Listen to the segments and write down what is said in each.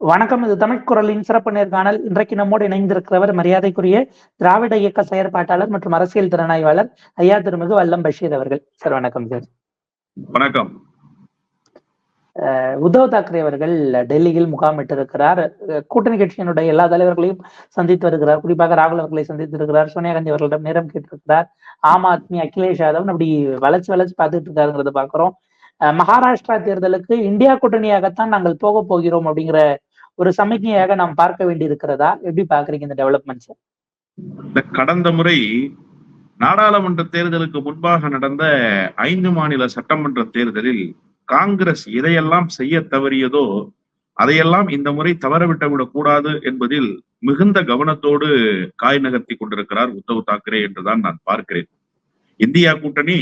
வணக்கம் இது தமிழ் குரலின் சிறப்பு நேர்காணல். இன்றைக்கு நம்மோடு இணைந்திருக்கிறவர் மரியாதைக்குரிய திராவிட இயக்க செயற்பாட்டாளர் மற்றும் அரசியல் திறனாய்வாளர் ஐயா திருமிகு வல்லம் பஷீர் அவர்கள். சார் வணக்கம் சார். வணக்கம். உத்தவ் தாக்கரே அவர்கள் டெல்லியில் முகாமிட்டிருக்கிறார். கூட்டணி கட்சியினுடைய எல்லா தலைவர்களையும் சந்தித்து வருகிறார். குறிப்பாக ராகுல் அவர்களை சந்தித்து இருக்கிறார். சோனியா காந்தி அவர்களிடம் நேரம் கேட்டிருக்கிறார். ஆம் ஆத்மி அகிலேஷ் யாதவ் அப்படி வளைச்சு வளைச்சு பார்த்துட்டு இருக்காருங்கிறத பாக்குறோம் மகாராஷ்டிரா தேர்தலுக்கு இந்தியா கூட்டணியாகத்தான் நாங்கள் போக போகிறோம் அப்படிங்கிற ஒரு சமிக்ஞையாக நாம் பார்க்க வேண்டி இருக்கிறதா எப்படி பாக்குறீங்க இந்த டெவலப்மெண்ட்ஸ் இந்த கடந்த முறை நாடாளுமன்ற தேர்தலுக்கு முன்பாக நடந்த ஐந்து மாநில சட்டமன்ற தேர்தலில் காங்கிரஸ் எதையெல்லாம் செய்ய தவறியதோ அதையெல்லாம் இந்த முறை தவறவிட்டுவிடக் கூடாது என்பதில் மிகுந்த கவனத்தோடு காய் நகர்த்தி கொண்டிருக்கிறார் உத்தவ் தாக்கரே என்றுதான் நான் பார்க்கிறேன். இந்தியா கூட்டணி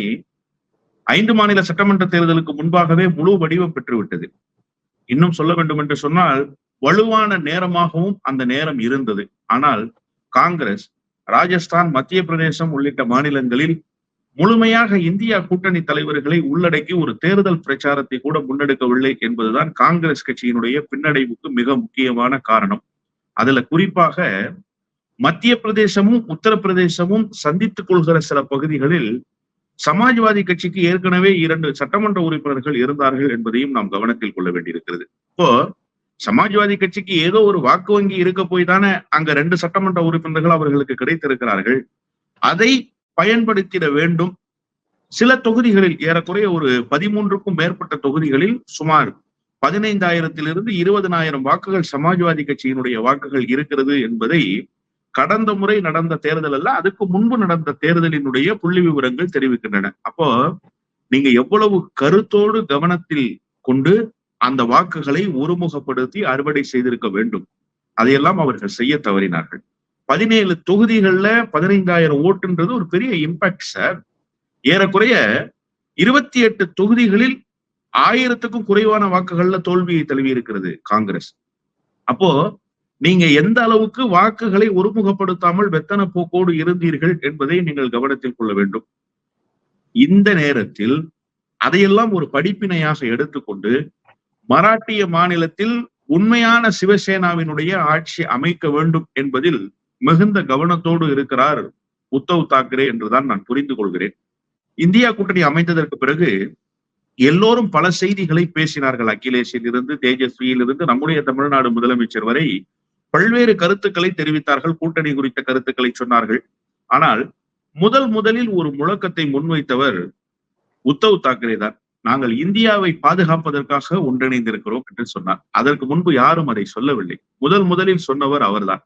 ஐந்து மாநில சட்டமன்ற தேர்தலுக்கு முன்பாகவே முழு வடிவம் பெற்றுவிட்டது. இன்னும் சொல்ல வேண்டும் என்று சொன்னால் வலுவான நேரமாகவும் அந்த நேரம் இருந்தது. ஆனால் காங்கிரஸ் ராஜஸ்தான் மத்திய பிரதேசம் உள்ளிட்ட மாநிலங்களில் முழுமையாக இந்தியா கூட்டணி தலைவர்களை உள்ளடக்கி ஒரு தேர்தல் பிரச்சாரத்தை கூட முன்னெடுக்கவில்லை என்பதுதான் காங்கிரஸ் கட்சியினுடைய பின்னடைவுக்கு மிக முக்கியமான காரணம். அதுல குறிப்பாக மத்திய பிரதேசமும் உத்தரப்பிரதேசமும் சந்தித்துக் கொள்கிற சில பகுதிகளில் சமாஜ்வாதி கட்சிக்கு ஏற்கனவே இரண்டு சட்டமன்ற உறுப்பினர்கள் இருந்தார்கள் என்பதையும் நாம் கவனத்தில் கொள்ள வேண்டியிருக்கிறது. இப்போ சமாஜ்வாதி கட்சிக்கு ஏதோ ஒரு வாக்கு வங்கி இருக்க போய் தானே அங்க ரெண்டு சட்டமன்ற உறுப்பினர்கள் அவர்களுக்கு கிடைத்திருக்கிறார்கள். அதை பயன்படுத்திட வேண்டும். சில தொகுதிகளில் ஏறக்குறைய ஒரு பதிமூன்றுக்கும் மேற்பட்ட தொகுதிகளில் சுமார் பதினைந்தாயிரத்திலிருந்து இருபதனாயிரம் வாக்குகள் சமாஜ்வாதி கட்சியினுடைய வாக்குகள் இருக்கிறது என்பதை கடந்த முறை நடந்த தேர்தல் அல்ல அதுக்கு முன்பு நடந்த தேர்தலினுடைய புள்ளி விவரங்கள் தெரிவிக்கின்றன. அப்போ நீங்க எவ்வளவு கருத்தோடு கவனத்தில் கொண்டு அந்த வாக்குகளை ஒருமுகப்படுத்தி அறுவடை செய்திருக்க வேண்டும். அதையெல்லாம் அவர்கள் செய்ய தவறினார்கள். பதினேழு தொகுதிகள்ல பதினைந்தாயிரம் ஓட்டுன்றது ஒரு பெரிய இம்பாக்ட் சார் ஏறக்குறைய இருபத்தி எட்டு தொகுதிகளில் ஆயிரத்துக்கும் குறைவான வாக்குகள்ல தோல்வியை தழுவி இருக்கிறது காங்கிரஸ். அப்போ நீங்க எந்த அளவுக்கு வாக்குகளை ஒருமுகப்படுத்தாமல் வெத்தன போக்கோடு இருந்தீர்கள் என்பதை நீங்கள் கவனத்தில் கொள்ள வேண்டும். இந்த நேரத்தில் அதையெல்லாம் ஒரு படிப்பினையாக எடுத்துக்கொண்டு மராட்டிய மாநிலத்தில் உண்மையான சிவசேனாவினுடைய ஆட்சி அமைக்க வேண்டும் என்பதில் மிகுந்த கவனத்தோடு இருக்கிறார் உத்தவ் தாக்கரே என்றுதான் நான் புரிந்து கொள்கிறேன். இந்தியா கூட்டணி அமைந்ததற்கு பிறகு எல்லோரும் பல செய்திகளை பேசினார்கள். அகிலேஷில் இருந்து தேஜஸ்வியில் இருந்து நம்முடைய தமிழ்நாடு முதலமைச்சர் வரை பல்வேறு கருத்துக்களை தெரிவித்தார்கள். கூட்டணி குறித்த கருத்துக்களை சொன்னார்கள். ஆனால் முதல் முதலில் ஒரு முழக்கத்தை முன்வைத்தவர் உத்தவ் தாக்கரே தான் நாங்கள் இந்தியாவை பாதுகாப்பதற்காக ஒன்றிணைந்திருக்கிறோம் என்று சொன்னார். அதற்கு முன்பு யாரும் அதை சொல்லவில்லை. முதல் முதலில் சொன்னவர் அவர்தான்.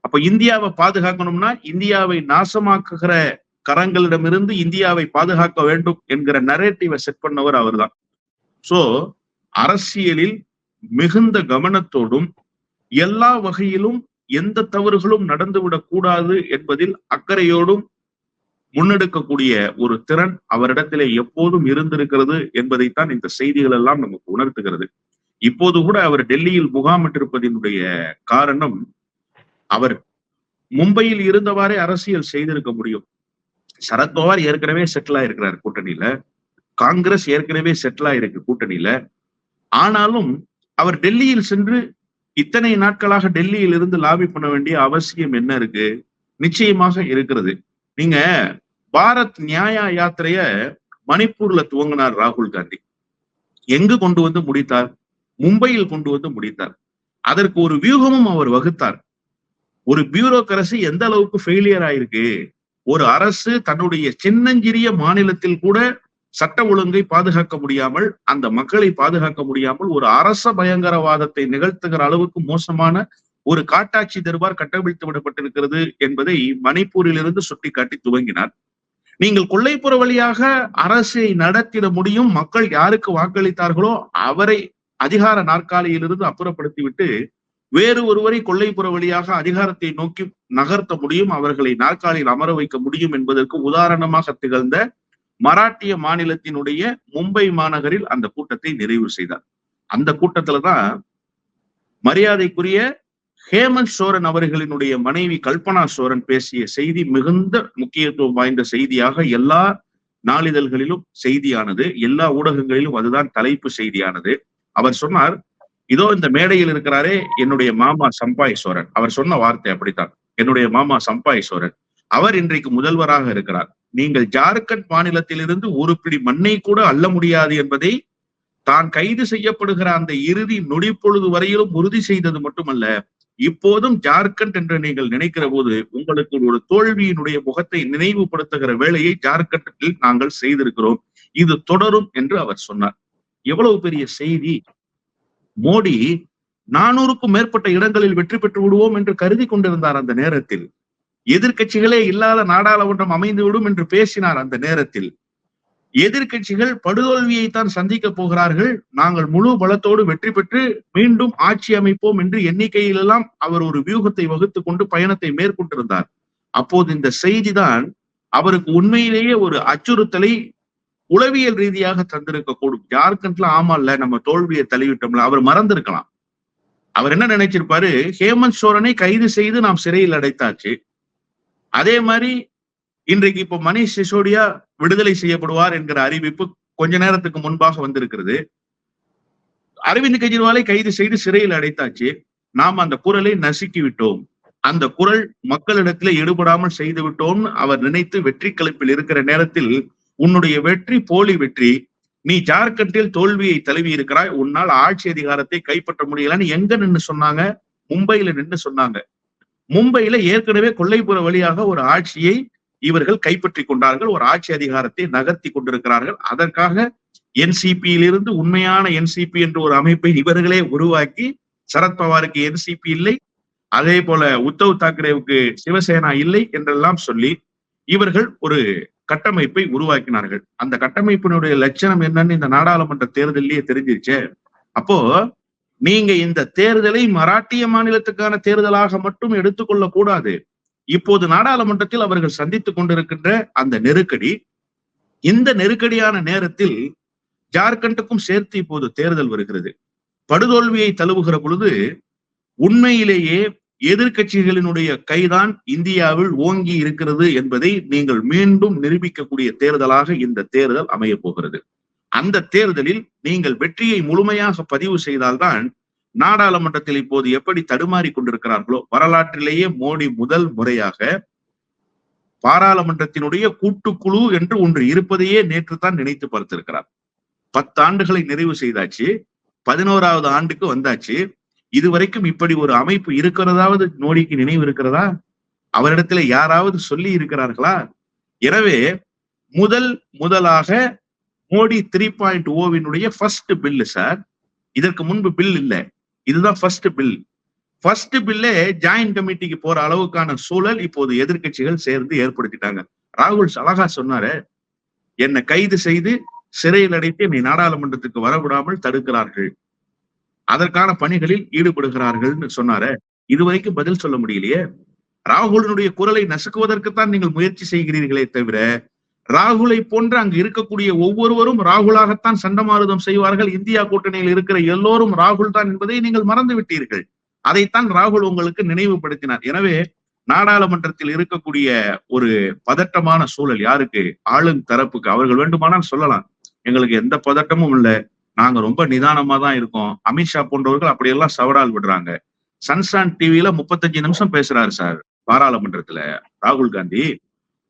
அப்ப இந்தியாவை பாதுகாக்கணும்னா இந்தியாவை நாசமாக்குகிற கரங்களிடமிருந்து இந்தியாவை பாதுகாக்க வேண்டும் என்கிற நரேட்டிவை செட் பண்ணவர் அவர்தான். சோ அரசியலில் மிகுந்த கவனத்தோடும் எல்லா வகையிலும் எந்த தவறுகளும் நடந்துவிடக் கூடாது என்பதில் அக்கறையோடும் முன்னெடுக்கக்கூடிய ஒரு திறன் அவரிடத்திலே எப்போதும் இருந்திருக்கிறது என்பதைத்தான் இந்த செய்திகள் எல்லாம் நமக்கு உணர்த்துகிறது. இப்போது கூட அவர் டெல்லியில் முகாமிட்டிருப்பதனுடைய காரணம் அவர் மும்பையில் இருந்தவாறே அரசியல் செய்திருக்க முடியும். சரத்பவார் ஏற்கனவே செட்டில் ஆயிருக்கிறார் கூட்டணியில. காங்கிரஸ் ஏற்கனவே செட்டில் ஆயிருக்கு கூட்டணியில. ஆனாலும் அவர் டெல்லியில் சென்று இத்தனை நாட்களாக டெல்லியில் இருந்து லாபி பண்ண வேண்டிய அவசியம் என்ன இருக்கு? நிச்சயமாக இருக்கிறது. நீங்க பாரத் நியாய யாத்திரைய மணிப்பூர்ல துவங்கினார் ராகுல் காந்தி. எங்கு கொண்டு வந்து முடித்தார்? மும்பையில் கொண்டு வந்து முடித்தார். அதற்கு ஒரு வியூகமும் அவர் வகுத்தார். ஒரு பியூரோக்ரசி எந்த அளவுக்கு ஃபெயிலியர் ஆயிருக்கு? ஒரு அரசு தன்னுடைய சின்னஞ்சிறிய மாநிலத்தில் கூட சட்ட ஒழுங்கை பாதுகாக்க முடியாமல் அந்த மக்களை பாதுகாக்க முடியாமல் ஒரு அரச பயங்கரவாதத்தை நிகழ்த்துகிற அளவுக்கு மோசமான ஒரு காட்டாட்சி தர்பார் கட்டவிழ்த்து விடப்பட்டிருக்கிறது என்பதை மணிப்பூரிலிருந்து சுட்டிக்காட்டி துவங்கினார். நீங்கள் கொள்ளைப்புற வழியாக அரசை நடத்திட முடியும் மக்கள் யாருக்கு வாக்களித்தார்களோ அவரை அதிகார நாற்காலியிலிருந்து அப்புறப்படுத்திவிட்டு வேறு ஒருவரை கொள்ளைப்புற வழியாக அதிகாரத்தை நோக்கி நகர்த்த முடியும் அவர்களை நாற்காலியில் அமர வைக்க முடியும் என்பதற்கு உதாரணமாக திகழ்ந்த மராட்டிய மாநிலத்தினுடைய மும்பை மாநகரில் அந்த கூட்டத்தை நிறைவு செய்தார். அந்த கூட்டத்துலதான் மரியாதைக்குரிய ஹேமந்த் சோரன் அவர்களினுடைய மனைவி கல்பனா சோரன் பேசிய செய்தி மிகுந்த முக்கியத்துவம் வாய்ந்த செய்தியாக எல்லா நாளிதழ்களிலும் செய்தியானது எல்லா ஊடகங்களிலும் அதுதான் தலைப்பு செய்தியானது. அவர் சொன்னார் இதோ இந்த மேடையில் இருக்கிறாரே என்னுடைய மாமா சம்பாய் சோரன். அவர் சொன்ன வார்த்தை அப்படித்தான். என்னுடைய மாமா சம்பாய் சோரன் அவர் இன்றைக்கு முதல்வராக இருக்கிறார். நீங்கள் ஜார்க்கண்ட் மாநிலத்திலிருந்து ஒரு பிடி மண்ணை கூட அள்ள முடியாது என்பதை தான் கைது செய்யப்படுகிற அந்த இறுதி நொடிப்பொழுது வரையிலும் உறுதி செய்தது மட்டுமல்ல இப்போதும் ஜார்க்கண்ட் என்று நீங்கள் நினைக்கிற போது உங்களுக்கு ஒரு தோல்வியினுடைய முகத்தை நினைவுபடுத்துகிற வேலையை ஜார்க்கண்டில் நாங்கள் செய்திருக்கிறோம். இது தொடரும் என்று அவர் சொன்னார். எவ்வளவு பெரிய செய்தி? மோடி நானூறுக்கும் மேற்பட்ட இடங்களில் வெற்றி பெற்று விடுவோம் என்று கருதி கொண்டிருந்தார் அந்த நேரத்தில். எதிர்க்கட்சிகளே இல்லாத நாடாளுமன்றம் அமைந்துவிடும் என்று பேசினார் அந்த நேரத்தில். எதிர்க்கட்சிகள் படுதோல்வியைத்தான் சந்திக்க போகிறார்கள். நாங்கள் முழு பலத்தோடு வெற்றி பெற்று மீண்டும் ஆட்சி அமைப்போம் என்று எண்ணிக்கையிலெல்லாம் அவர் ஒரு வியூகத்தை வகுத்து கொண்டு பயணத்தை மேற்கொண்டிருந்தார். அப்போது இந்த செய்திதான் அவருக்கு உண்மையிலேயே ஒரு அச்சுறுத்தலை உளவியல் ரீதியாக தந்திருக்க கூடும் ஜார்க்கண்ட்ல ஆமா இல்ல நம்ம தோல்வியை தள்ளிவிட்டோம்ல அவர் மறந்திருக்கலாம். அவர் என்ன நினைச்சிருப்பாரு? ஹேமந்த் சோரனை கைது செய்து நாம் சிறையில் அடைத்தாச்சு. அதே மாதிரி இன்றைக்கு இப்போ மணிஷ் சிசோடியா விடுதலை செய்யப்படுவார் என்கிற அறிவிப்பு கொஞ்ச நேரத்துக்கு முன்பாக வந்திருக்கிறது. அரவிந்த் கெஜ்ரிவாலை கைது செய்து சிறையில் அடைத்தாச்சு. நாம் அந்த குரலை நசுக்கி விட்டோம். அந்த குரல் மக்களிடத்துல ஈடுபடாமல் செய்து விட்டோம்னு அவர் நினைத்து வெற்றி கலப்பில் இருக்கிற நேரத்தில் உன்னுடைய வெற்றி போலி வெற்றி நீ ஜார்க்கண்டில் தோல்வியை தழுவி இருக்கிறாய் உன்னால் ஆட்சி அதிகாரத்தை கைப்பற்ற முடியலன்னு எங்க நின்னு சொன்னாங்க? மும்பையில நின்னு சொன்னாங்க. மும்பையில ஏற்கனவே கொல்லைப்புற வழியாக ஒரு ஆட்சியை இவர்கள் கைப்பற்றி கொண்டார்கள் ஒரு ஆட்சி அதிகாரத்தை நகர்த்தி கொண்டிருக்கிறார்கள். அதற்காக என்சிபியிலிருந்து உண்மையான என்சிபி என்ற ஒரு அமைப்பை இவர்களே உருவாக்கி சரத்பவாருக்கு என்சிபி இல்லை அதே போல உத்தவ் தாக்கரேவுக்கு சிவசேனா இல்லை என்றெல்லாம் சொல்லி இவர்கள் ஒரு கட்டமைப்பை உருவாக்கினார்கள். அந்த கட்டமைப்பினுடைய லட்சணம் என்னன்னு இந்த நாடாளுமன்ற தேர்தலிலேயே தெரிஞ்சிருச்சு. அப்போ நீங்க இந்த தேர்தலை மராட்டிய மாநிலத்துக்கான தேர்தலாக மட்டும் எடுத்துக்கொள்ள கூடாது. இப்போது நாடாளுமன்றத்தில் அவர்கள் சந்தித்துக் கொண்டிருக்கின்ற அந்த நெருக்கடி இந்த நெருக்கடியான நேரத்தில் ஜார்க்கண்டுக்கும் சேர்த்து இப்போது தேர்தல் வருகிறது. படுதோல்வியை தழுவுகிற பொழுது உண்மையிலேயே எதிர்கட்சிகளினுடைய கைதான் இந்தியாவில் ஓங்கி இருக்கிறது என்பதை நீங்கள் மீண்டும் நிரூபிக்கக்கூடிய தேர்தலாக இந்த தேர்தல் அமைய போகிறது. அந்த தேர்தலில் நீங்கள் வெற்றியை முழுமையாக பதிவு செய்தால்தான் நாடாளுமன்றத்தில் இப்போது எப்படி தடுமாறி கொண்டிருக்கிறார்களோ வரலாற்றிலேயே மோடி முதல் முறையாக பாராளுமன்றத்தினுடைய கூட்டுக்குழு என்று ஒன்று இருப்பதையே நேற்று தான் நினைத்து பார்த்திருக்கிறார். பத்து ஆண்டுகளை நிறைவு செய்தாச்சு பதினோராவது ஆண்டுக்கு வந்தாச்சு. இதுவரைக்கும் இப்படி ஒரு அமைப்பு இருக்கிறதாவது மோடிக்கு நினைவு இருக்கிறதா? அவரிடத்துல யாராவது சொல்லி இருக்கிறார்களா? எனவே முதல் முதலாக மோடி த்ரீ பாயிண்ட் ஓவினுடைய ஃபர்ஸ்ட் பில்லு சார் இதற்கு முன்பு பில் இல்லை. இதுதான் ஃபர்ஸ்ட் பில் ஃபர்ஸ்ட் பில்லே ஜாயிண்ட் கமிட்டிக்கு போற அளவுக்கான சூழல் இப்போது எதிர்கட்சிகள் சேர்ந்து ஏற்படுத்திட்டாங்க. ராகுல் அழகா சொன்னாரு என்னை கைது செய்து சிறையில் அடைத்து என்னை நாடாளுமன்றத்துக்கு வரவிடாமல் தடுக்கிறார்கள். அதற்கான பணிகளில் ஈடுபடுகிறார்கள்னு சொன்னாரு. இதுவரைக்கும் பதில் சொல்ல முடியலையே. ராகுலினுடைய குரலை நசுக்குவதற்குத்தான் நீங்கள் முயற்சி செய்கிறீர்களே தவிர ராகுலை போன்ற அங்கு இருக்கக்கூடிய ஒவ்வொருவரும் ராகுலாகத்தான் சண்டமாருதம் செய்வார்கள். இந்தியா கூட்டணியில் இருக்கிற எல்லோரும் ராகுல் தான் என்பதை நீங்கள் மறந்து விட்டீர்கள். அதைத்தான் ராகுல் உங்களுக்கு நினைவுபடுத்தினார். எனவே நாடாளுமன்றத்தில் இருக்கக்கூடிய ஒரு பதட்டமான சூழல் யாருக்கு? ஆளும் தரப்புக்கு. அவர்கள் வேண்டுமானால் சொல்லலாம். எங்களுக்கு எந்த பதட்டமும் இல்லை. நாங்க ரொம்ப நிதானமா தான் இருக்கோம். அமித்ஷா போன்றவர்கள் அப்படியெல்லாம் சவடால் விடுறாங்க. சன்சான் டிவில முப்பத்தஞ்சு நிமிஷம் பேசுறாரு சார் பாராளுமன்றத்துல. ராகுல் காந்தி.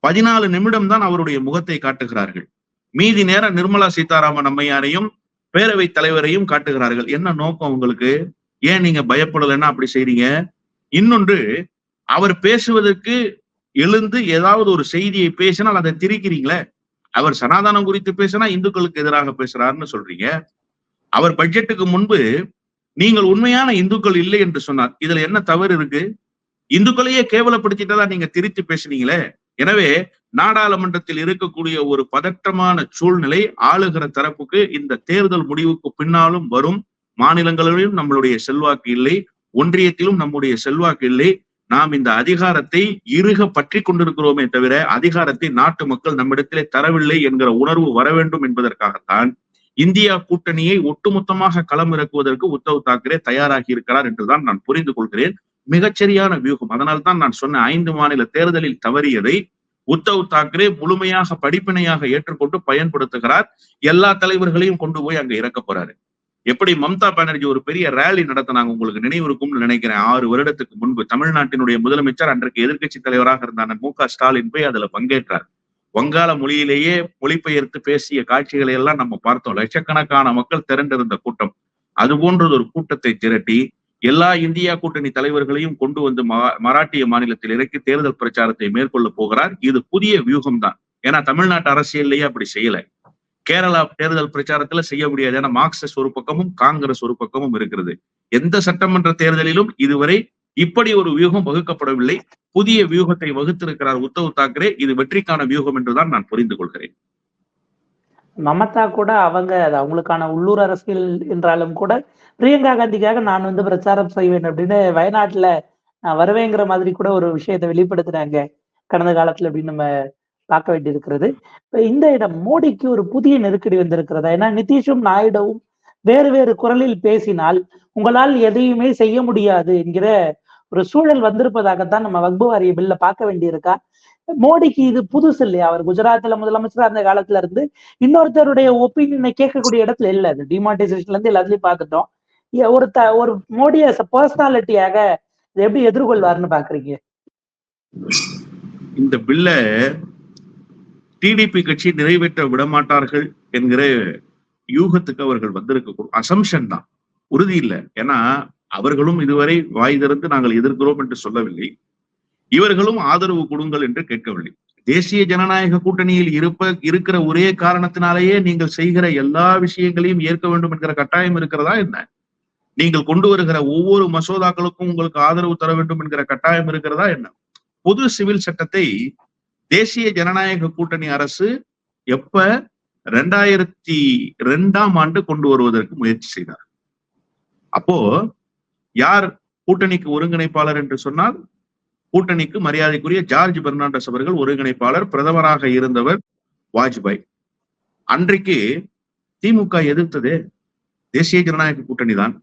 பதினாலு நிமிடம் தான் அவருடைய முகத்தை காட்டுகிறார்கள். மீதி நேரம் நிர்மலா சீதாராமன் அம்மையாரையும் பேரவைத் தலைவரையும் காட்டுகிறார்கள். என்ன நோக்கம் உங்களுக்கு? ஏன் நீங்க பயப்படலைன்னா அப்படி செய்றீங்க? இன்னொன்று அவர் பேசுவதற்கு எழுந்து ஏதாவது ஒரு செய்தியை பேசினால் அதை திரிக்கிறீங்களே? அவர் சனாதனம் குறித்து பேசினா இந்துக்களுக்கு எதிராக பேசுறாருன்னு சொல்றீங்க. அவர் பட்ஜெட்டுக்கு முன்பு நீங்கள் உண்மையான இந்துக்கள் இல்லை என்று சொன்னார். இதுல என்ன தவறு இருக்கு? இந்துக்களையே கேவலப்படுத்திட்டதா நீங்க திரித்து பேசுனீங்களே? எனவே நாடாளுமன்றத்தில் இருக்கக்கூடிய ஒரு பதற்றமான சூழ்நிலை ஆளுகிற தரப்புக்கு இந்த தேர்தல் முடிவுக்கு பின்னாலும் வரும். மாநிலங்களிலும் நம்மளுடைய செல்வாக்கு இல்லை. ஒன்றியத்திலும் நம்முடைய செல்வாக்கு இல்லை. நாம் இந்த அதிகாரத்தை இருக பற்றி கொண்டிருக்கிறோமே தவிர அதிகாரத்தை நாட்டு மக்கள் நம்மிடத்திலே தரவில்லை என்கிற உணர்வு வர வேண்டும் என்பதற்காகத்தான் இந்தியா கூட்டணியை ஒட்டுமொத்தமாக களமிறக்குவதற்கு உத்தவ் தாக்கரே தயாராகி இருக்கிறார் என்றுதான் நான் புரிந்து கொள்கிறேன். மிகச்சரியான வியூகம். அதனால்தான் நான் சொன்ன ஐந்து மாநில தேர்தலில் தவறியதை உத்தவ் தாக்கரே முழுமையாக படிப்பினையாக ஏற்றுக்கொண்டு பயன்படுத்துகிறார். எல்லா தலைவர்களையும் கொண்டு போய் அங்க இறக்க போறாரு. எப்படி மம்தா பானர்ஜி ஒரு பெரிய ரேலி நடத்தினாங்க உங்களுக்கு நினைவு இருக்கும்னு நினைக்கிறேன். ஆறு வருடத்துக்கு முன்பு தமிழ்நாட்டினுடைய முதலமைச்சர் அன்றைக்கு எதிர்க்கட்சி தலைவராக இருந்தான மு க ஸ்டாலின் போய் அதுல பங்கேற்றார். வங்காள மொழியிலேயே மொழிபெயர்த்து பேசிய காட்சிகளை எல்லாம் நம்ம பார்த்தோம். லட்சக்கணக்கான மக்கள் திரண்டிருந்த கூட்டம். அது போன்றது ஒரு கூட்டத்தை திரட்டி எல்லா இந்தியா கூட்டணி தலைவர்களையும் கொண்டு வந்து மராட்டிய மாநிலத்தில் இறக்கி தேர்தல் பிரச்சாரத்தை மேற்கொள்ள போகிறார். இது புதிய வியூகம் தான் ஏன்னா தமிழ்நாட்டு அரசியல்லையே அப்படி செய்யல. கேரளா தேர்தல் பிரச்சாரத்துல செய்ய முடியாது. ஏன்னா மார்க்சிஸ்ட் ஒரு பக்கமும் காங்கிரஸ் ஒரு பக்கமும் இருக்கிறது. எந்த சட்டமன்ற தேர்தலிலும் இதுவரை இப்படி ஒரு வியூகம் வகுக்கப்படவில்லை. புதிய வியூகத்தை வகுத்திருக்கிறார் உத்தவ் தாக்கரே. இது வெற்றிக்கான வியூகம் என்றுதான் நான் புரிந்து கொள்கிறேன். மமதா கூட அவங்க அது அவங்களுக்கான உள்ளூர் அரசியல் என்றாலும் கூட பிரியங்கா காந்திக்காக நான் வந்து பிரச்சாரம் செய்வேன் அப்படின்னு வயநாட்டுல வருவேங்கிற மாதிரி கூட ஒரு விஷயத்தை வெளிப்படுத்துறாங்க. கடந்த காலத்துல அப்படின்னு நம்ம பார்க்க வேண்டியிருக்கிறது. இப்ப இந்த இடம் மோடிக்கு ஒரு புதிய நெருக்கடி வந்திருக்கிறதா? ஏன்னா நிதிஷும் நாயுடவும் வேறு வேறு குரலில் பேசினால் உங்களால் எதையுமே செய்ய முடியாது என்கிற ஒரு சூழல் வந்திருப்பதாகத்தான் நம்ம வக்பு வாரிய பில்ல பார்க்க வேண்டியிருக்கா? மோடிக்கு இது புதுசு இல்லையா? அவர் குஜராத்ல முதலமைச்சரா அந்த காலத்துல இருந்து இன்னொருத்தருடைய ஒப்பீனியனை கேட்கக்கூடிய இடத்துல இல்ல அது. டிமானிட்டைசேஷன்ல இருந்து எல்லாத்துலயும் பாத்துட்டோம் ஒரு த ஒரு மோடிய பர்சனாலிட்டியாக எப்படி எதிர்கொள்வாருன்னு பாக்குறீங்க? இந்த பில்ல டிடிபி கட்சி நிறைவேற்ற விடமாட்டார்கள் என்கிற யூகத்துக்கு அவர்கள் வந்திருக்க அசம்ஷன் தான். உறுதி இல்லை. ஏன்னா அவர்களும் இதுவரை வாய் திறந்து நாங்கள் எதிர்க்கிறோம் என்று சொல்லவில்லை. இவர்களும் ஆதரவு கொடுங்கள் என்று கேட்கவில்லை. தேசிய ஜனநாயக கூட்டணியில் இருப்ப இருக்கிற ஒரே காரணத்தினாலேயே நீங்கள் செய்கிற எல்லா விஷயங்களையும் ஏற்க வேண்டும் என்கிற கட்டாயம் இருக்கிறதா என்ன? நீங்கள் கொண்டு வருகிற ஒவ்வொரு மசோதாக்களுக்கும் உங்களுக்கு ஆதரவு தர வேண்டும் என்கிற கட்டாயம் இருக்கிறதா என்ன? பொது சிவில் சட்டத்தை தேசிய ஜனநாயக கூட்டணி அரசு எப்ப ரெண்டாயிரத்தி ரெண்டாம் ஆண்டு கொண்டு வருவதற்கு முயற்சி செய்தார்? அப்போ யார் கூட்டணிக்கு ஒருங்கிணைப்பாளர் என்று சொன்னால் கூட்டணிக்கு மரியாதைக்குரிய ஜார்ஜ் பெர்னாண்டஸ் அவர்கள் ஒருங்கிணைப்பாளர் பிரதமராக இருந்தவர் வாஜ்பாய். அன்றைக்கு திமுக எதிர்த்தது தேசிய ஜனநாயக கூட்டணி தான்.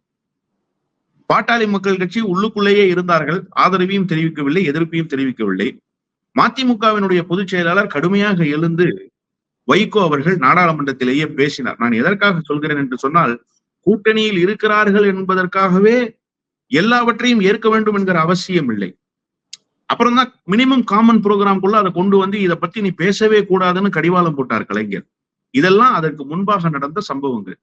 பாட்டாளி மக்கள் கட்சி உள்ளுக்குள்ளேயே இருந்தார்கள். ஆதரவையும் தெரிவிக்கவில்லை எதிர்ப்பையும் தெரிவிக்கவில்லை. மதிமுகவினுடைய பொதுச் செயலாளர் கடுமையாக எழுந்து வைகோ அவர்கள் நாடாளுமன்றத்திலேயே பேசினார். நான் எதற்காக சொல்கிறேன் என்று சொன்னால் கூட்டணியில் இருக்கிறார்கள் என்பதற்காகவே எல்லாவற்றையும் ஏற்க வேண்டும் என்கிற அவசியம் இல்லை அப்புறம் தான் மினிமம் காமன் ப்ரோக்ராம்குள்ள அதை கொண்டு வந்து இதை பத்தி நீ பேசவே கூடாதுன்னு கடிவாளம் போட்டார் கலைஞர். இதெல்லாம் அதற்கு முன்பாக நடந்த சம்பவங்கள்.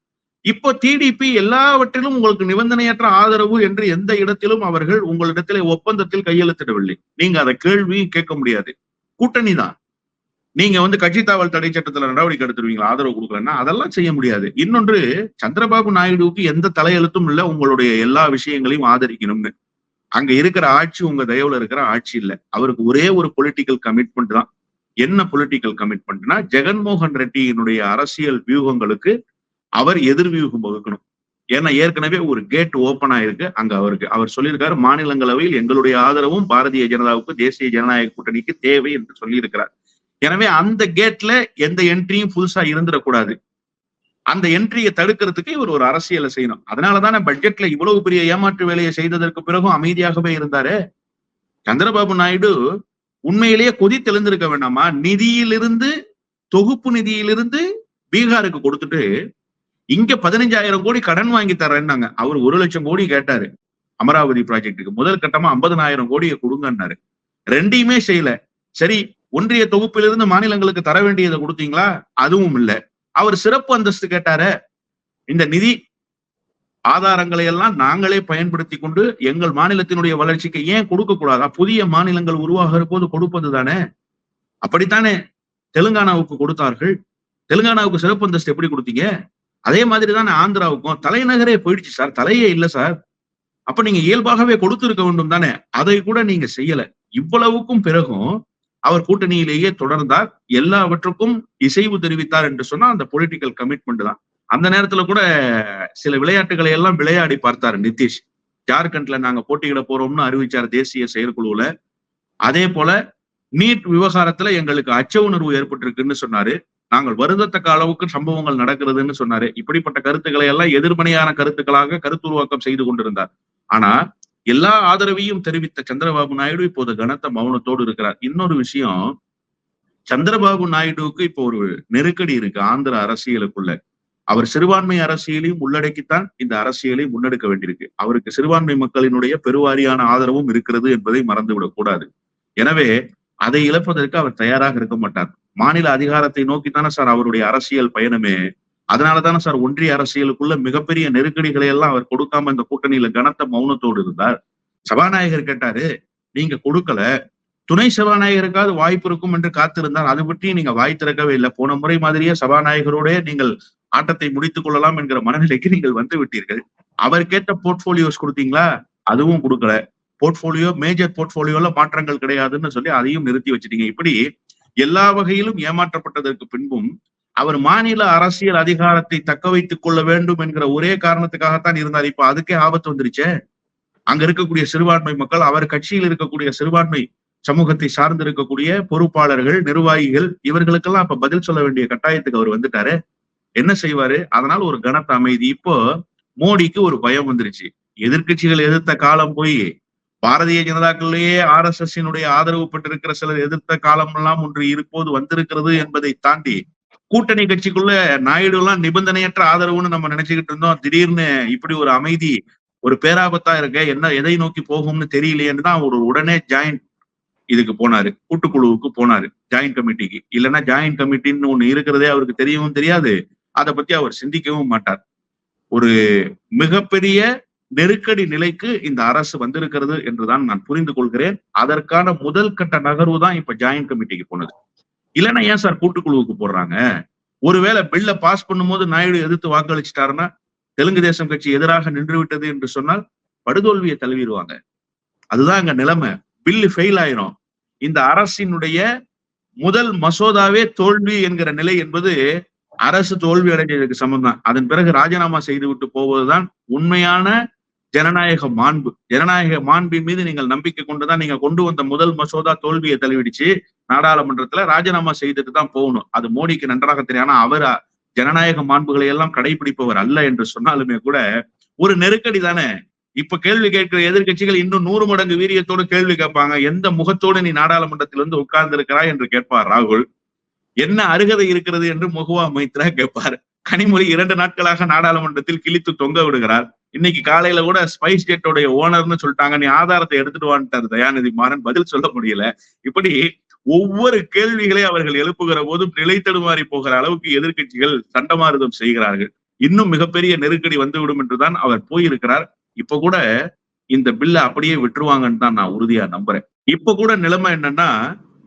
இப்போ டிடிபி எல்லாவற்றிலும் உங்களுக்கு நிபந்தனையற்ற ஆதரவு என்று எந்த இடத்திலும் அவர்கள் உங்களிடத்திலே ஒப்பந்தத்தில் கையெழுத்திடவில்லை. நீங்க அதை கேள்வியும் கேட்க முடியாது. கூட்டணி தான். நீங்க வந்து கட்சி தாவல் தடை சட்டத்துல நடவடிக்கை எடுத்துருவீங்களா? ஆதரவு கொடுக்கலன்னா அதெல்லாம் செய்ய முடியாது. இன்னொன்று சந்திரபாபு நாயுடுவுக்கு எந்த தலையெழுத்தும் இல்ல. உங்களுடைய எல்லா விஷயங்களையும் ஆதரிக்கணும்னு. அங்க இருக்கிற ஆட்சி உங்க தயவுல இருக்கிற ஆட்சி இல்ல. அவருக்கு ஒரே ஒரு பொலிட்டிக்கல் கமிட்மெண்ட் தான். என்ன பொலிட்டிக்கல் கமிட்மெண்ட்னா ஜெகன்மோகன் ரெட்டியினுடைய அரசியல் வியூகங்களுக்கு அவர் எதிர் வியூகம் வகுக்கணும். ஏன்னா ஏற்கனவே ஒரு கேட் ஓபன் ஆயிருக்கு. அங்க அவருக்கு அவர் சொல்லியிருக்காரு மாநிலங்களவையில் எங்களுடைய ஆதரவும் பாரதிய ஜனதாவுக்கு தேசிய ஜனநாயக கூட்டணிக்கு தேவை என்று சொல்லியிருக்கிறார். எனவே அந்த கேட்ல எந்த என்ட்ரியும் புதுசா இருந்துடக்கூடாது. அந்த என்ட்ரியை தடுக்கிறதுக்கு இவர் ஒரு அரசியலை செய்யணும். அதனாலதானே பட்ஜெட்ல இவ்வளவு பெரிய ஏமாற்று வேலையை செய்ததற்கு பிறகும் அமைதியாகவே இருந்தாரு? சந்திரபாபு நாயுடு உண்மையிலேயே கொதி தெளிந்திருக்க வேண்டாமா? நிதியிலிருந்து தொகுப்பு நிதியிலிருந்து பீகாருக்கு கொடுத்துட்டு இங்க பதினஞ்சாயிரம் கோடி கடன் வாங்கி தரேன்னாங்க அவர் ஒரு லட்சம் கோடி கேட்டாரு. அமராவதி ப்ராஜெக்டுக்கு முதல் கட்டமா ஐம்பதனாயிரம் கோடியை கொடுங்கன்னாரு. ரெண்டையுமே செய்யல. சரி ஒன்றிய தொகுப்பிலிருந்து மாநிலங்களுக்கு தர வேண்டியதை கொடுத்தீங்களா? அதுவும் இல்லை. அவர் சிறப்பு அந்தஸ்து கேட்டாரு. இந்த நிதி ஆதாரங்களை எல்லாம் நாங்களே பயன்படுத்தி கொண்டு எங்கள் மாநிலத்தினுடைய வளர்ச்சிக்கு ஏன் கொடுக்க கூடாதா? புதிய மாநிலங்கள் உருவாகிற போது கொடுப்பது தானே? அப்படித்தானே தெலுங்கானாவுக்கு கொடுத்தார்கள். தெலுங்கானாவுக்கு சிறப்பு அந்தஸ்து எப்படி கொடுத்தீங்க? அதே மாதிரி தானே ஆந்திராவுக்கும். தலைநகரே போயிடுச்சு சார். தலையே இல்லை சார். அப்ப நீங்க இயல்பாகவே கொடுத்திருக்க வேண்டும் தானே? அதை கூட நீங்க செய்யல. இவ்வளவுக்கும் பிறகும் அவர் கூட்டணியிலேயே தொடர்ந்தார். எல்லாவற்றுக்கும் இசைவு தெரிவித்தார் என்று சொன்னா அந்த பொலிட்டிக்கல் கமிட்மெண்ட் தான். அந்த நேரத்துல கூட சில விளையாட்டுகளை எல்லாம் விளையாடி பார்த்தார் நிதிஷ். ஜார்க்கண்ட்ல நாங்க போட்டியிட போறோம்னு அறிவிச்சார் தேசிய செயற்குழுவுல. அதே போல நீட் விவகாரத்துல எங்களுக்கு அச்ச உணர்வு ஏற்பட்டிருக்குன்னு சொன்னாரு. நாங்கள் வருந்தத்தக்க அளவுக்கு சம்பவங்கள் நடக்கிறதுன்னு சொன்னாரு. இப்படிப்பட்ட கருத்துக்களை எல்லாம் எதிர்மனையான கருத்துக்களாக கருத்துருவாக்கம் செய்து கொண்டிருந்தார். ஆனா எல்லா ஆதரவையும் தெரிவித்த சந்திரபாபு நாயுடு இப்போது கனத்த மௌனத்தோடு இருக்கிறார். இன்னொரு விஷயம் சந்திரபாபு நாயுடுவுக்கு இப்போ ஒரு நெருக்கடி இருக்கு ஆந்திர அரசியலுக்குள்ள. அவர் சிறுபான்மை அரசியலையும் உள்ளடக்கித்தான் இந்த அரசியலை முன்னெடுக்க வேண்டியிருக்கு. அவருக்கு சிறுபான்மை மக்களினுடைய பெருவாரியான ஆதரவும் இருக்கிறது என்பதை மறந்துவிடக் கூடாது. எனவே அதை இழப்பதற்கு அவர் தயாராக இருக்க மாட்டார். மாநில அதிகாரத்தை நோக்கித்தானே சார் அவருடைய அரசியல் பயணமே அதனாலதானே சார் ஒன்றிய அரசியலுக்குள்ள மிகப்பெரிய நெருக்கடிகளை எல்லாம் அவர் கொடுக்காம இந்த கூட்டணியில கனத்த மௌனத்தோடு இருந்தார். சபாநாயகர் கேட்டாரு நீங்க கொடுக்கல. துணை சபாநாயகருக்காவது வாய்ப்பு இருக்கும் என்று காத்திருந்தார். அது பற்றி நீங்க வாய் திறக்கவே இல்லை. போன முறை மாதிரியே சபாநாயகரோட நீங்கள் ஆட்டத்தை முடித்துக் கொள்ளலாம் என்கிற மனநிலைக்கு நீங்கள் வந்து விட்டீர்கள். அவருக்கேற்ற போர்ட்போலியோஸ் கொடுத்தீங்களா? அதுவும் கொடுக்கல. போர்ட்போலியோ மேஜர் போர்ட்போலியோல மாற்றங்கள் கிடையாதுன்னு சொல்லி அதையும் நிறுத்தி வச்சிட்டீங்க. இப்படி எல்லா வகையிலும் ஏமாற்றப்பட்டதற்கு பின்பும் அவர் மாநில அரசியல் அதிகாரத்தை தக்க வைத்துக் கொள்ள வேண்டும் என்கிற ஒரே காரணத்துக்காகத்தான் இருந்தார். இப்ப அதுக்கே ஆபத்து வந்துருச்சே. அங்க இருக்கக்கூடிய சிறுபான்மை மக்கள் அவர் கட்சியில் இருக்கக்கூடிய சிறுபான்மை சமூகத்தை சார்ந்து இருக்கக்கூடிய பொறுப்பாளர்கள் நிர்வாகிகள் இவர்களுக்கெல்லாம் அப்ப பதில் சொல்ல வேண்டிய கட்டாயத்துக்கு அவர் வந்துட்டாரு. என்ன செய்வாரு? அதனால ஒரு கனத்த அமைதி. இப்போ மோடிக்கு ஒரு பயம் வந்துருச்சு. எதிர்க்கட்சிகள் எதிர்த்த காலம் போய் பாரதிய ஜனதாக்கள்லயே ஆர் எஸ் எஸ் ஆதரவு பெற்றிருக்கிற சிலர் எதிர்த்த காலம் எல்லாம் ஒன்று இப்போது வந்திருக்கிறது என்பதை தாண்டி கூட்டணி கட்சிக்குள்ள நாயுடு எல்லாம் நிபந்தனையற்ற ஆதரவுன்னு நம்ம நினைச்சுக்கிட்டு இருந்தோம். திடீர்னு இப்படி ஒரு அமைதி ஒரு பேராபத்தா இருக்க என்ன எதை நோக்கி போகும்னு தெரியலையேன்னு தான் அவர் உடனே ஜாயிண்ட் இதுக்கு போனாரு. கூட்டுக்குழுவுக்கு போனாரு ஜாயிண்ட் கமிட்டிக்கு. இல்லைன்னா ஜாயிண்ட் கமிட்டின்னு ஒண்ணு இருக்கிறதே அவருக்கு தெரியவும் தெரியாது. அதை பத்தி அவர் சிந்திக்கவும் மாட்டார். ஒரு மிகப்பெரிய நெருக்கடி நிலைக்கு இந்த அரசு வந்திருக்கிறது என்றுதான் நான் புரிந்து கொள்கிறேன். அதற்கான முதல் கட்ட நகர்வு தான் இப்ப ஜாயிண்ட் கமிட்டிக்கு போனது. இல்லைன்னா ஏன் சார் கூட்டுக்குழுவுக்கு போடுறாங்க? ஒருவேளை பில்ல பாஸ் பண்ணும்போது நாயுடு எதிர்த்து வாக்களிச்சிட்டாருன்னா தெலுங்கு தேசம் கட்சி எதிராக நின்று விட்டது என்று சொன்னால் படுதோல்வியை தழுவிடுவாங்க. அதுதான் அங்க நிலைமை. பில்லு ஃபெயில் ஆயிரும். இந்த அரசினுடைய முதல் மசோதாவே தோல்வி என்கிற நிலை என்பது அரசு தோல்வி அடைஞ்சதுக்கு சமம் தான் அதன் பிறகு ராஜினாமா செய்து விட்டு போவதுதான் உண்மையான ஜனநாயக மாண்பு. ஜனநாயக மாண்பின் மீது நீங்கள் நம்பிக்கை கொண்டுதான் நீங்க கொண்டு வந்த முதல் மசோதா தோல்வியை தழுவிடுச்சு. நாடாளுமன்றத்துல ராஜினாமா செய்துட்டு தான் போகணும். அது மோடிக்கு நன்றாக தெரியும். ஆனா அவர் ஜனநாயக மாண்புகளை எல்லாம் கடைபிடிப்பவர் அல்ல என்று சொன்னாலுமே கூட ஒரு நெருக்கடி தானே? இப்ப கேள்வி கேட்கிற எதிர்கட்சிகள் இன்னும் நூறு மடங்கு வீரியத்தோடு கேள்வி கேட்பாங்க. எந்த முகத்தோடு நீ நாடாளுமன்றத்தில் வந்து உட்கார்ந்து இருக்கிறாய் என்று கேட்பார் ராகுல். என்ன அருகதை இருக்கிறது என்று முகுவா மைத்ரா கேட்பார். கனிமொழி இரண்டு நாட்களாக நாடாளுமன்றத்தில் கிழித்து தொங்க விடுகிறார். இன்னைக்கு காலையில கூட ஸ்பைஸ் ஜெட்டோடைய ஓனர்னு சொல்லிட்டாங்க. நீ ஆதாரத்தை எடுத்துட்டு வான்ட்டார் தயாநிதி மாறன். பதில் சொல்ல முடியல. இப்படி ஒவ்வொரு கேள்விகளை அவர்கள் எழுப்புகிற போதும் நிலை தடுமாறி போகிற அளவுக்கு எதிர்கட்சிகள் சண்டமாறுதம் செய்கிறார்கள். இன்னும் மிகப்பெரிய நெருக்கடி வந்துவிடும் என்றுதான் அவர் போயிருக்கிறார். இப்ப கூட இந்த பில்ல அப்படியே விட்டுருவாங்கன்னு தான் நான் உறுதியா நம்புறேன். இப்ப கூட நிலைமை என்னன்னா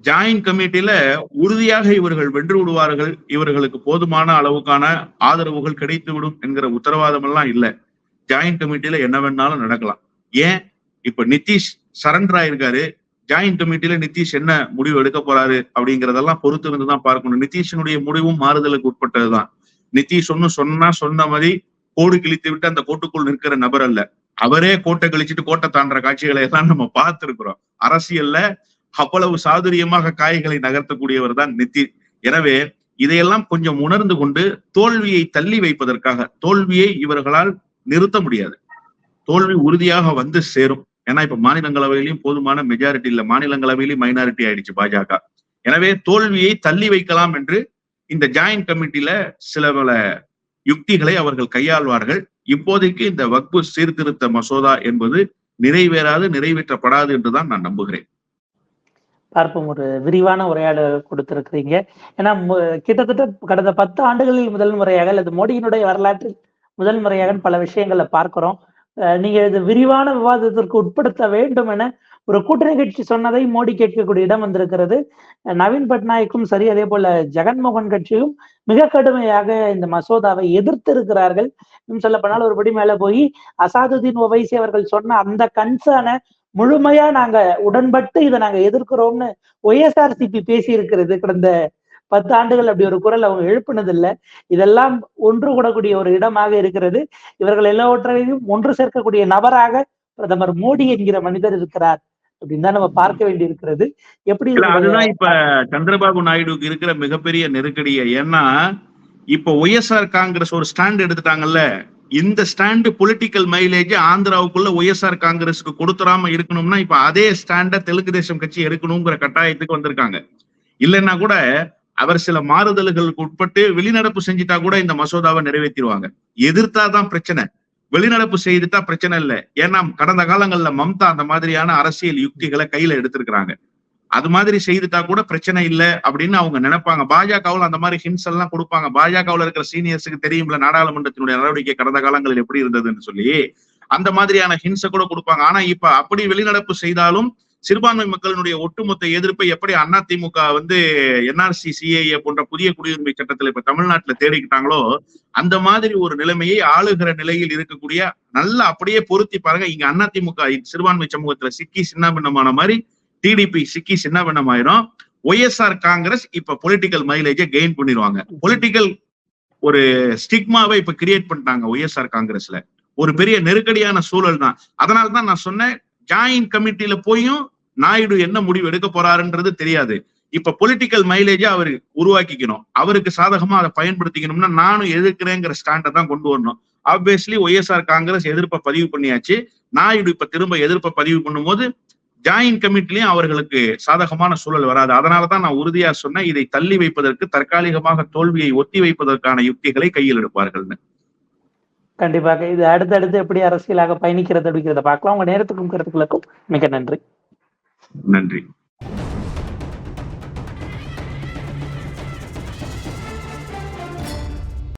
ஜாயின்ட் கமிட்டியில உறுதியாக இவர்கள் வென்று விடுவார்கள். இவர்களுக்கு போதுமான அளவுக்கான ஆதரவுகள் கிடைத்து விடும் என்கிற உத்தரவாதம் எல்லாம் இல்ல. ஜாயிண்ட் கமிட்டியில என்ன வேணாலும் நடக்கலாம். ஏன்? இப்ப நிதிஷ் சரண்டர் ஆயிருக்காரு. ஜாயிண்ட் கமிட்டியில நிதிஷ் என்ன முடிவு எடுக்க போறாரு அப்படிங்கறதெல்லாம் பொறுத்து இருந்துதான் பார்க்கணும். நிதிஷனுடைய முடிவும் மாறுதலுக்கு உட்பட்டதுதான். நிதிஷ் ஒன்னு சொன்னா சொன்ன மாதிரி கோடு கிழித்து விட்டு அந்த கோட்டுக்குள் நிற்கிற நபர் அல்ல. அவரே கோட்டை கழிச்சிட்டு கோட்டை தாண்டுற காட்சிகளை எல்லாம் நம்ம பார்த்திருக்கிறோம். அரசியல்ல அவ்வளவு சாதுரியமாக காய்களை நகர்த்தக்கூடியவர் தான் நிதிஷ். எனவே இதையெல்லாம் கொஞ்சம் உணர்ந்து கொண்டு தோல்வியை தள்ளி வைப்பதற்காக தோல்வியை இவர்களால் நிறுத்த முடியாது. தோல்வி உறுதியாக வந்து சேரும். ஏன்னா இப்ப மாநிலங்களவையிலையும் போதுமான மெஜாரிட்டி இல்ல. மாநிலங்களவையிலையும் மைனாரிட்டி ஆயிடுச்சு பாஜக. எனவே தோல்வியை தள்ளி வைக்கலாம் என்று இந்த ஜாயிண்ட் கமிட்டியில சில பல யுக்திகளை அவர்கள் கையாள்வார்கள். இப்போதைக்கு இந்த வக்பு சீர்திருத்த மசோதா என்பது நிறைவேறாது நிறைவேற்றப்படாது என்றுதான் நான் நம்புகிறேன். பார்ப்போம். ஒரு விரிவான உரையாடல் கொடுத்திருக்கிறீங்க. ஏன்னா கிட்டத்தட்ட கடந்த பத்து ஆண்டுகளில் முதல் முறையாக அல்லது மோடியினுடைய வரலாற்றில் முதல் முறையாக பல விஷயங்களை பார்க்கிறோம். நீங்க இது விரிவான விவாதத்திற்கு உட்படுத்த வேண்டும் என ஒரு கூட்டணி கட்சி சொன்னதை மோடி கேட்கக்கூடிய இடம் வந்திருக்கிறது. நவீன் பட்நாயக்கும் சரி அதே போல ஜெகன்மோகன் கட்சியும் மிக கடுமையாக இந்த மசோதாவை எதிர்த்து இருக்கிறார்கள் இன்னும் சொல்ல போனால் ஒருபடி மேல போய் அசாதுதீன் ஒவைசி அவர்கள் சொன்ன அந்த கன்சர்னை முழுமையா நாங்க உடன்பட்டு இதை நாங்க எதிர்க்கிறோம்னு ஒய்எஸ்ஆர்சிபி பேசி இருக்கிறது கடந்த பத்து ஆண்டுகள் அப்படி ஒரு குரல் அவங்க எழுப்பினதில்லை. இதெல்லாம் ஒன்று கூடக்கூடிய ஒரு இடமாக இருக்கிறது. இவர்கள் எல்லாவற்றையும் ஒன்று சேர்க்கக்கூடிய நபராக பிரதமர் மோடி என்கிற மனிதர் இருக்கிறார் அப்படின்னு தான் நம்ம பார்க்க வேண்டி இருக்கிறது எப்படி அதுதான் இப்ப சந்திரபாபு நாயுடுக்கு இருக்கிற மிகப்பெரிய நெருக்கடியை. ஏன்னா இப்ப ஒய்எஸ்ஆர் காங்கிரஸ் ஒரு ஸ்டாண்ட் எடுத்துட்டாங்கல்ல. இந்த ஸ்டாண்டு பொலிட்டிக்கல் மைலேஜ் ஆந்திராவுக்குள்ள ஒய்எஸ்ஆர் காங்கிரஸுக்கு கொடுத்துறாம இருக்கணும்னா இப்ப அதே ஸ்டாண்ட தெலுங்கு தேசம் கட்சி எடுக்கணுங்கிற கட்டாயத்துக்கு வந்திருக்காங்க. இல்லைன்னா கூட அவர் சில மாறுதல்களுக்கு உட்பட்டு வெளிநடப்பு செஞ்சுட்டா கூட இந்த மசோதாவை நிறைவேற்றிடுவாங்க எதிர்த்தாதான் பிரச்சனை. வெளிநடப்பு செய்துட்டா பிரச்சனை இல்லை. ஏன்னா கடந்த காலங்கள்ல மம்தா அந்த மாதிரியான அரசியல் யுக்திகளை கையில எடுத்திருக்கிறாங்க. அது மாதிரி செய்துட்டா கூட பிரச்சனை இல்லை அப்படின்னு அவங்க நினைப்பாங்க. பாஜகவில் அந்த மாதிரி ஹிம்ஸ் எல்லாம் கொடுப்பாங்க. பாஜகவில் இருக்கிற சீனியர்ஸுக்கு தெரியும்ல நாடாளுமன்றத்தினுடைய நடவடிக்கை கடந்த காலங்களில் எப்படி இருந்ததுன்னு சொல்லி. அந்த மாதிரியான ஹிம்ஸை கூட கொடுப்பாங்க. ஆனா இப்ப அப்படி வெளிநடப்பு செய்தாலும் சிறுபான்மை மக்களினுடைய ஒட்டுமொத்த எதிர்ப்பை எப்படி அதிமுக வந்து என்ஆர்சி சிஏஏ போன்ற புதிய குடியுரிமை சட்டத்துல இப்ப தமிழ்நாட்டுல தேடிக்கிட்டாங்களோ அந்த மாதிரி ஒரு நிலைமையை ஆளுகிற நிலையில் இருக்கக்கூடிய நல்லா அப்படியே பொருத்தி பாருங்க இங்க அதிமுக சிறுபான்மை சமூகத்துல சிக்கி சின்னாபின்னமான மாதிரி டிடிபி சிக்கி சின்னாபின்னமாயிரும். ஒய்எஸ்ஆர் காங்கிரஸ் இப்ப பொலிட்டிக்கல் மைலேஜை கெயின் பண்ணிடுவாங்க பொலிட்டிக்கல் ஒரு ஸ்டிக்மாவை இப்ப கிரியேட் பண்ணிட்டாங்க ஒய்எஸ்ஆர் காங்கிரஸ்ல. ஒரு பெரிய நெருக்கடியான சூழல் தான் அதனால தான் நான் சொன்னேன் ஜாயின்ட் கமிட்டியில போயும் நாயுடு என்ன முடிவு எடுக்க போறாருன்றது தெரியாது. இப்ப பொலிட்டிக்கல் மைலேஜை அவரு உருவாக்கிக்கணும். அவருக்கு சாதகமா அதை பயன்படுத்திக்கணும்னா நானும் எதிர்க்கிறேங்கிற ஸ்டாண்டை தான் கொண்டு வரணும். ஆப்வியஸ்லி ஒய்எஸ்ஆர் காங்கிரஸ் எதிர்ப்பை பதிவு பண்ணியாச்சு. நாயுடு இப்ப திரும்ப எதிர்ப்பை பதிவு பண்ணும்போது ஜாயின்ட் கமிட்டிலையும் அவர்களுக்கு சாதகமான சூழல் வராது. அதனாலதான் நான் உறுதியா சொன்னேன் இதை தள்ளி வைப்பதற்கு தற்காலிகமாக தோல்வியை ஒத்தி வைப்பதற்கான யுக்திகளை கையில் எடுப்பார்கள்னு. கண்டிப்பாக. இது அடுத்தடுத்து எப்படி அரசியலாக பயணிக்கிறது அப்படிங்கிறத பார்க்கலாம். உங்க நேரத்துக்கும் கருத்துக்களுக்கும் மிக நன்றி. நன்றி.